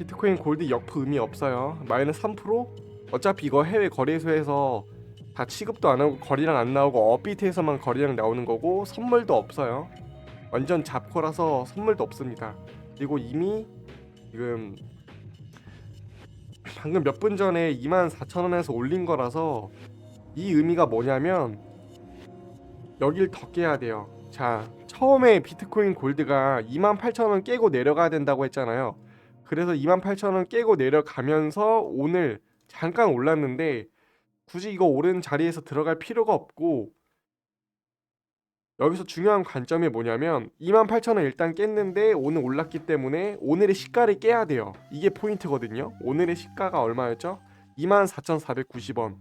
비트코인 골드 역프 의미 없어요. 마이너스 3% 어차피 이거 해외 거래소에서 다 취급도 안 하고 거리량 안 나오고 업비트에서만 거리량 나오는 거고 선물도 없어요. 완전 잡코라서 선물도 없습니다. 그리고 이미 지금 방금 몇 분 전에 24,000원에서 올린 거라서 이 의미가 뭐냐면 여길 더 깨야 돼요. 자, 처음에 비트코인 골드가 28,000원 깨고 내려가야 된다고 했잖아요. 그래서 28,000원 깨고 내려가면서 오늘 잠깐 올랐는데 굳이 이거 오른 자리에서 들어갈 필요가 없고 여기서 중요한 관점이 뭐냐면 28,000원 일단 깼는데 오늘 올랐기 때문에 오늘의 시가를 깨야 돼요. 이게 포인트거든요. 오늘의 시가가 얼마였죠? 24,490원.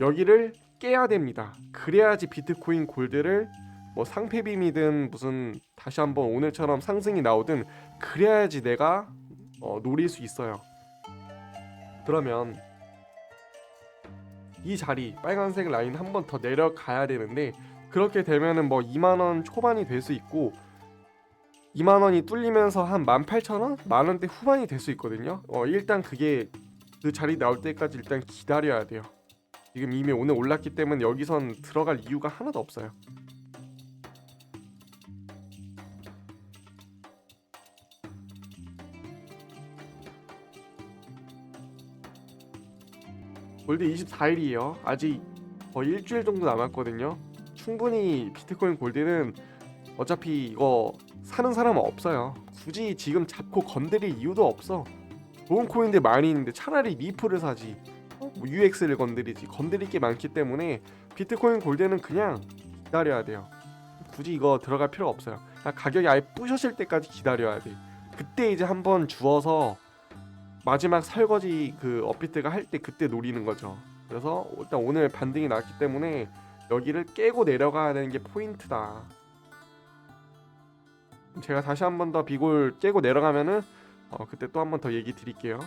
여기를 깨야 됩니다. 그래야지 비트코인 골드를 뭐 상패빔이든 무슨 다시 한번 오늘처럼 상승이 나오든 그래야지 내가 어, 노릴 수 있어요. 그러면 이 자리 빨간색 라인 한 번 더 내려가야 되는데 그렇게 되면은 뭐 2만 원 초반이 될 수 있고 2만 원이 뚫리면서 한 18,000원? 만 원대 후반이 될 수 있거든요. 어 일단 그게 그 자리 나올 때까지 일단 기다려야 돼요. 지금 이미 오늘 올랐기 때문에 여기선 들어갈 이유가 하나도 없어요. 골드 24일이에요. 아직 거의 일주일 정도 남았거든요. 충분히 비트코인 골드는 어차피 이거 사는 사람은 없어요. 굳이 지금 잡고 건드릴 이유도 없어. 좋은 코인들 많이 있는데 차라리 리프를 사지. 어? 뭐 UX를 건드리지. 건드릴 게 많기 때문에 비트코인 골드는 그냥 기다려야 돼요. 굳이 이거 들어갈 필요가 없어요. 그냥 가격이 아예 부셔질 때까지 기다려야 돼. 그때 이제 한번 주워서 마지막 설거지 그 업비트가 할 때 그때 노리는 거죠. 그래서 일단 오늘 반등이 났기 때문에 여기를 깨고 내려가야 되는 게 포인트다. 제가 다시 한 번 더 비골 깨고 내려가면은 어, 그때 또 한 번 더 얘기 드릴게요.